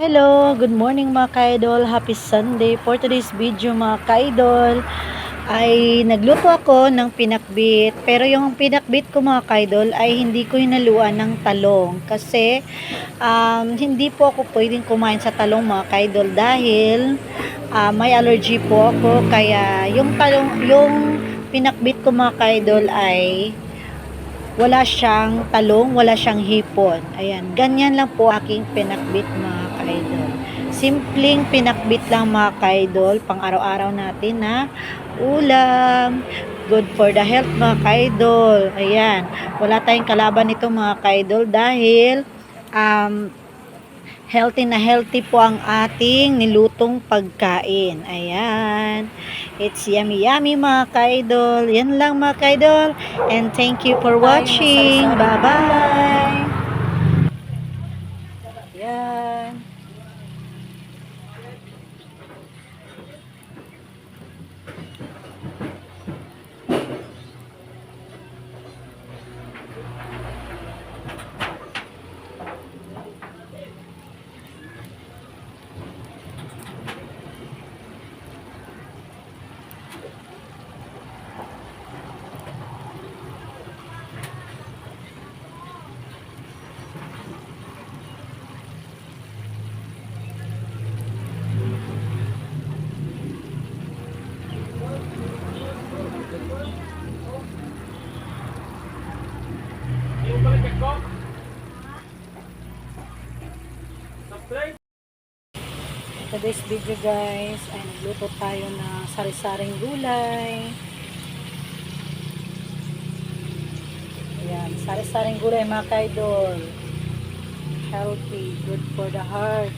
Hello, good morning mga kaidol. Happy Sunday. For today's video mga kaidol, ay nagluto ako ng pinakbit. Pero yung pinakbit ko mga kaidol ay hindi ko hinaluan ng talong. Kasi um, hindi po ako pwedeng kumain sa talong mga kaidol dahil ah, may allergy po ako. Kaya yung talong, yung pinakbit ko mga kaidol ay wala siyang talong, wala siyang hipon. Ayan, ganyan lang po aking pinakbit mga kaidol. Simpleng pinakbit lang mga kaidol, pang araw-araw natin na ulam. Good for the health mga kaidol. Ayan, wala tayong kalaban nito mga kaidol dahil um, healthy na healthy po ang ating nilutong pagkain. Ayan. It's yummy yummy mga kaidol. Yan lang mga kaidol. And thank you for watching. Bye-bye. Yan. Today's video guys ay nagluto tayo ng sari-saring gulay. Ayan, sari-saring gulay mga kaidol. Healthy, good for the heart.